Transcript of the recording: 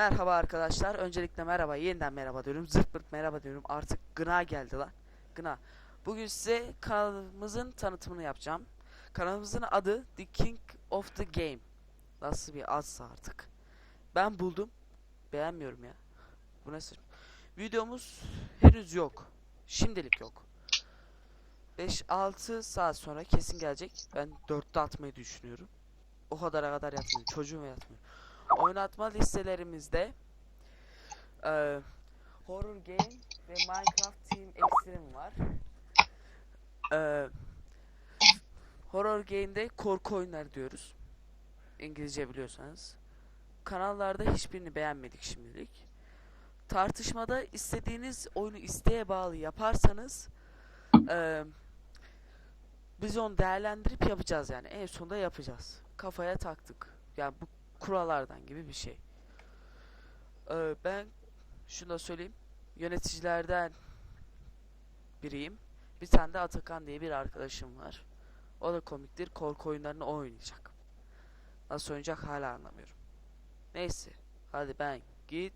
Merhaba arkadaşlar. Öncelikle merhaba. Yeniden merhaba diyorum. Zırt merhaba diyorum. Artık gına geldi lan. Gına. Bugün size kanalımızın tanıtımını yapacağım. Kanalımızın adı The King of the Game. Nasıl bir adsa artık. Ben buldum. Beğenmiyorum ya. Bu nasıl? Videomuz henüz yok. Şimdilik yok. 5-6 saat sonra kesin gelecek. Ben 4'te atmayı düşünüyorum. O kadara kadar yatmıyor. Çocuğum yatmıyor. Oynatma listelerimizde eee, Horror Game ve Minecraft Team Extreme var. Eee, horror Game'de korku oyunlar diyoruz. İngilizce biliyorsanız. Kanallarda hiçbirini beğenmedik şimdilik. Tartışmada istediğiniz oyunu isteğe bağlı yaparsanız eee, biz onu değerlendirip yapacağız yani. En sonunda yapacağız. Kafaya taktık. Yani bu kurallardan gibi bir şey. Ee, ben şunu da söyleyeyim. Yöneticilerden biriyim. Bir tane de Atakan diye bir arkadaşım var. O da komiktir. Korku oyunlarını o oynayacak. Nasıl oynayacak hala anlamıyorum. Neyse. Hadi ben git